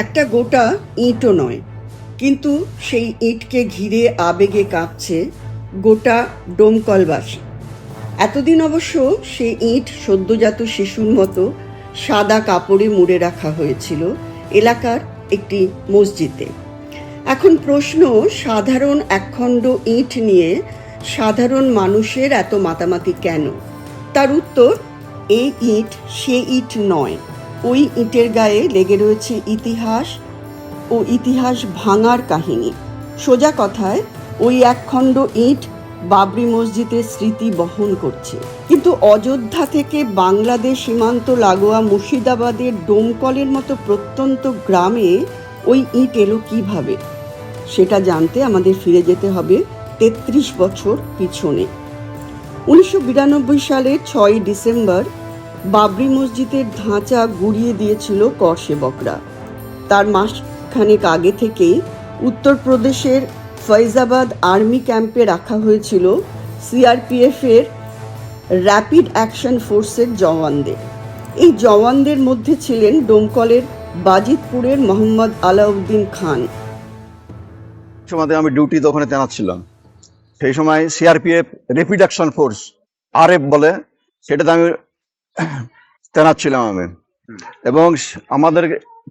একটা গোটা ইঁটও নয় কিন্তু সেই ইঁটকে ঘিরে আবেগে কাঁপছে গোটা ডোমকলবাসী। এতদিন অবশ্য সে ইঁট সদ্যজাত শিশুর মতো সাদা কাপড়ে মুড়ে রাখা হয়েছিল এলাকার একটি মসজিদে। এখন প্রশ্ন, সাধারণ একখণ্ড ইঁট নিয়ে সাধারণ মানুষের এত মাতামাতি কেন? তার উত্তর এই ইঁট সে ইঁট নয়। ওই ইঁটের গায়ে লেগে রয়েছে ইতিহাস ও ইতিহাস ভাঙার কাহিনী। সোজা কথায়, ওই একখণ্ড ইঁট বাবরি মসজিদের স্মৃতি বহন করছে। কিন্তু অযোধ্যা থেকে বাংলাদেশ সীমান্ত লাগোয়া মুর্শিদাবাদের ডোমকলের মতো প্রত্যন্ত গ্রামে ওই ইট এলো কীভাবে? সেটা জানতে আমাদের ফিরে যেতে হবে তেত্রিশ বছর পিছনে। উনিশশো বিরানব্বই সালের ছয়ই ডিসেম্বর বাবরি মসজিদের ধাঁচা গুড়িয়ে দিয়েছিল করসেবকরা। তার মাসখানেক আগে থেকেই উত্তরপ্রদেশের ফৈজাবাদ আর্মি ক্যাম্পে রাখা হয়েছিল সিআরপিএফের র্যাপিড অ্যাকশন ফোর্সের জওয়ানদের। এই জওয়ানদের মধ্যে ছিলেন ডোমকলের বাজিতপুরের মোহাম্মদ আলাউদ্দিন খান। সময় আমি ডিউটিতে ওখানে তেনাত ছিলাম। সেই সময় C R P F rapid action force R F বলে সেটাতে আমি তেনাত ছিলাম আমি। এবং আমাদের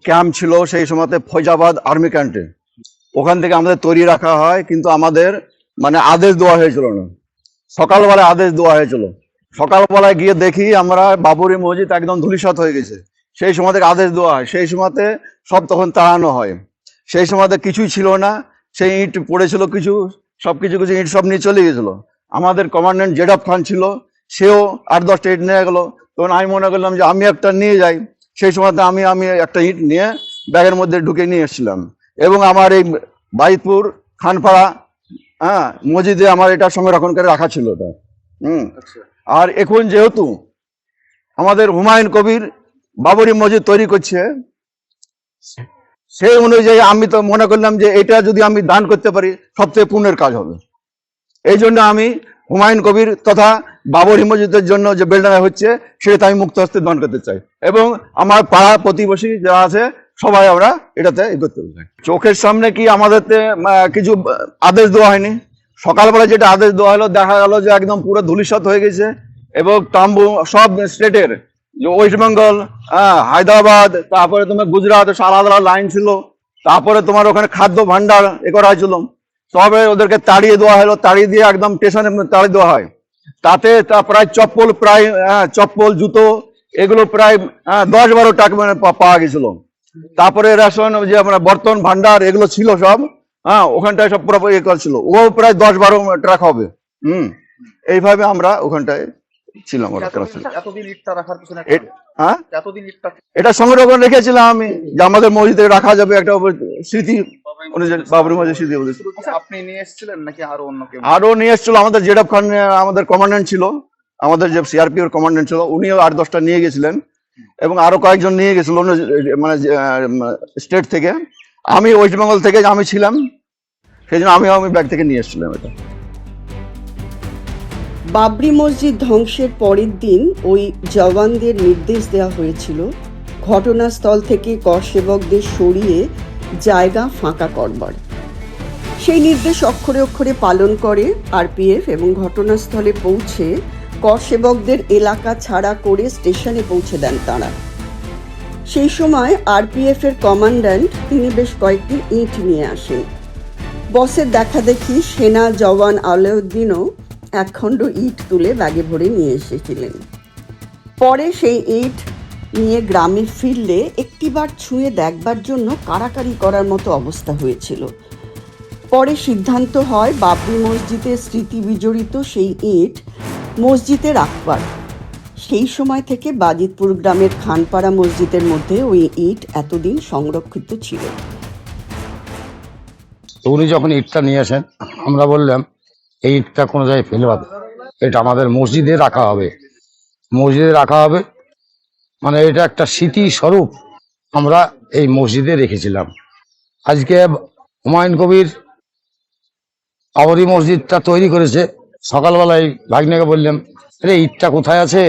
ক্যাম্প ছিল সেই সময়তে ফৈজাবাদ আর্মি ক্যাম্পে। ওখান থেকে আমাদের তৈরি রাখা হয়, কিন্তু আমাদের মানে আদেশ দেওয়া হয়েছিল না। সকালবেলায় আদেশ দেওয়া হয়েছিল। সকালবেলায় গিয়ে দেখি আমরা বাবুরি মসজিদ একদম ধুলিসাত হয়ে গেছে। সেই সময় থেকে আদেশ দেওয়া হয়। সেই সময়তে সব তখন তাড়ানো হয়। সেই সময়তে কিছুই ছিল না। সেই ইট পড়েছিল কিছু, সব কিছু কিছু ইট সব নিয়ে চলে গেছিল। আমাদের কমান্ডেন্ট জেডাব খান ছিল, সেও আট দশটা ইট নিয়ে গেলো। তখন আমি মনে করলাম যে আমি একটা নিয়ে যাই। সেই সময়তে আমি আমি একটা ইট নিয়ে ব্যাগের মধ্যে ঢুকে নিয়ে এসেছিলাম। এবং আমার এই বাইতপুর খানপাড়া হ্যাঁ মসজিদে আমার এটা সংরক্ষণ করে রাখা ছিল ওটা হুম। আর এখন যেহেতু আমাদের হুমায়ুন কবির বাবরি মসজিদ তৈরি করছে সেই অনুযায়ী আমি তো মনে করলাম যে এটা যদি আমি দান করতে পারি সবচেয়ে পুণ্যের কাজ হবে। এই জন্য আমি হুমায়ুন কবির তথা বাবরি মসজিদের জন্য যে বেলডাঙ্গা হচ্ছে সেটা আমি মুক্ত হস্তে দান করতে চাই। এবং আমার পাড়া প্রতিবেশী যারা আছে সবাই আমরা এটাতে করতে চোখের সামনে কি আমাদের কিছু আদেশ দেওয়া হয়নি? সকালবেলা যেটা আদেশ দেওয়া হলো দেখা গেল যে একদম পুরো ধুলিসাৎ হয়ে গেছে এবং তাম্বু সব স্টেটের ওয়েস্ট বেঙ্গল হ্যাঁ হায়দ্রাবাদ তারপরে তোমার গুজরাট আলাদা আলাদা লাইন ছিল। তারপরে তোমার ওখানে খাদ্য ভান্ডার এ করা হয়েছিল। তবে ওদেরকে তাড়িয়ে দেওয়া হলো তাড়িয়ে দিয়ে একদম স্টেশনে তাড়িয়ে দেওয়া হয়। তাতে তা প্রায় চপ্পল প্রায় হ্যাঁ, চপ্পল জুতো এগুলো প্রায় হ্যাঁ, দশ বারো টাকা মানে পাওয়া গেছিল। তারপরে রেশন যে আমরা বর্তন ভান্ডার এগুলো ছিল সব হ্যাঁ ওখানটায় সব পুরো ইয়ে করা ছিল। ও প্রায় দশ বারো ট্রাক হবে। হুম এইভাবে আমরা ওখানটায় ছিলাম ওরা হ্যাঁ? এটা সংরক্ষণ রেখেছিলাম আমি যে আমাদের মসজিদে রাখা যাবে একটা স্মৃতি বাবরি মসজিদ স্মৃতি কি আপনি নিয়ে এসেছিলেন নাকি আরও অন্য আরও নিয়ে এসেছিল আমাদের জেডাব খান আমাদের কমান্ডেন্ট ছিল আমাদের যে সিআরপি এর কমান্ডেন্ট ছিল উনিও আট দশটা নিয়ে গেছিলেন। এবং আরও কয়েকজন নিয়ে গেছিল অন্য মানে স্টেট থেকে। আমি ওয়েস্ট বেঙ্গল থেকে আমি ছিলাম সেই জন্য আমি আমি ব্যাগ থেকে নিয়ে এসেছিলাম এটা। বাবরি মসজিদ ধ্বংসের পরের দিন ওই জওয়ানদের নির্দেশ দেওয়া হয়েছিল, ঘটনাস্থল থেকে করসেবকদের সরিয়ে জায়গা ফাঁকা করবার। সেই নির্দেশ অক্ষরে অক্ষরে পালন করে আরপিএফ এবং ঘটনাস্থলে পৌঁছে করসেবকদের এলাকা ছাড়া করে স্টেশনে পৌঁছে দেন তারা। সেই সময় আরপিএফ এর কমান্ড্যান্ট তিনি বেশ কয়েকটি ইঁট নিয়ে আসেন। বসের দেখা দেখি সেনা জওয়ান আলাউদ্দিনও একখণ্ড ইট তুলে ব্যাগে ভরে নিয়ে এসেছিলেন। পরে সেই ইট নিয়ে গ্রামে ফিরলে একটিবার ছুঁয়ে দেখবার জন্য কারাকারি করার মতো অবস্থা হয়েছিল। পরে সিদ্ধান্ত হয় বাবরি মসজিদের স্মৃতি বিজড়িত সেই ইট মসজিদে রাখবার সেই সময় থেকে বাজিতপুর গ্রামের খানপাড়া মসজিদের মধ্যে ওই ইট এতদিন সংরক্ষিত ছিল। উনি যখন ইটটা নিয়ে আসেন, আমরা বললাম, এই ইটটা কোনো জায়গায় ফেলবা। এটা আমাদের মসজিদে রাখা হবে। মসজিদে রাখা হবে মানে এটা একটা স্মৃতি স্বরূপ আমরা এই মসজিদে রেখেছিলাম। আজকে হুমায়ুন কবির আবরি মসজিদটা তৈরি করেছে। সকালবেলায় ভাগ্নেকে বললাম আরে, ইটটা কোথায় আছে?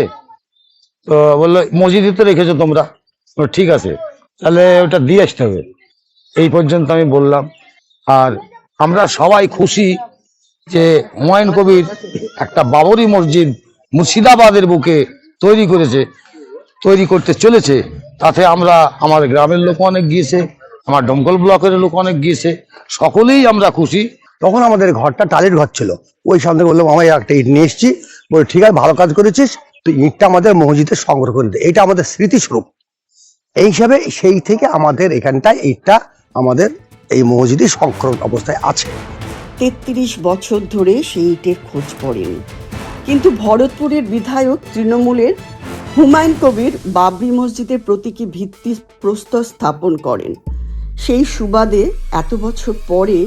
তো বলল, মসজিদে তো রেখেছো তোমরা। ঠিক আছে, তাহলে ওটা দিয়ে আসতে হবে। এই পর্যন্ত আমি বললাম। আর আমরা সবাই খুশি যে হুমায়ুন কবির একটা বাবরি মসজিদ মুর্শিদাবাদের বুকে তৈরি করেছে, তৈরি করতে চলেছে। তাতে আমরা, আমার গ্রামের লোক অনেক গিয়েছে, আমার ডমকল ব্লকের লোক অনেক গিয়েছে। সকলেই আমরা খুশি। তখন আমাদের ঘরটা টালির ঘর ছিল। ওই সামনে বললাম আমার একটা ইট নিয়ে এসেছি। বলে, ঠিক আছে, ভালো কাজ করেছিস। তুই ইটটা আমাদের মসজিদে সংগ্রহ করে দে। এটা আমাদের স্মৃতিস্বরূপ। এই হিসাবে সেই থেকে আমাদের এখানটায় ইটটা আমাদের এই মসজিদে সংরক্ষণ অবস্থায় আছে। তেত্রিশ বছর ধরে সেই ইটের খোঁজ পড়েনি। কিন্তু ভরতপুরের বিধায়ক তৃণমূলের হুমায়ুন কবির বাবরি মসজিদের প্রতীকী ভিত্তি প্রস্তর স্থাপন করেন। সেই সুবাদে এত বছর পরে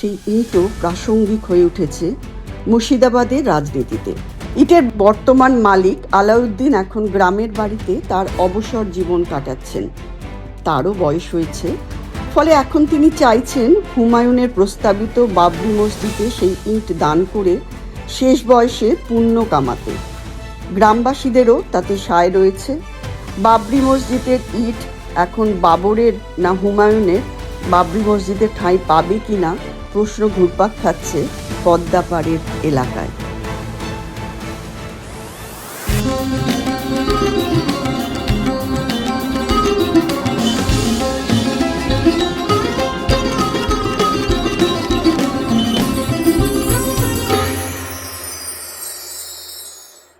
সেই ইটও প্রাসঙ্গিক হয়ে উঠেছে মুর্শিদাবাদের রাজনীতিতে। ইটের বর্তমান মালিক আলাউদ্দিন এখন গ্রামের বাড়িতে তার অবসর জীবন কাটাচ্ছেন। তারও বয়স হয়েছে। ফলে এখন তিনি চাইছেন হুমায়ুনের প্রস্তাবিত বাবরি মসজিদে সেই ইট দান করে শেষ বয়সে পুণ্য কামাতে। গ্রামবাসীদেরও তাতে সায় রয়েছে। বাবরি মসজিদের ইট এখন বাবরের না হুমায়ুনের? বাবরি মসজিদের ঠাঁই পাবে কি না প্রশ্ন ঘুরপাক খাচ্ছে পদ্মাপাড়ের এলাকায়।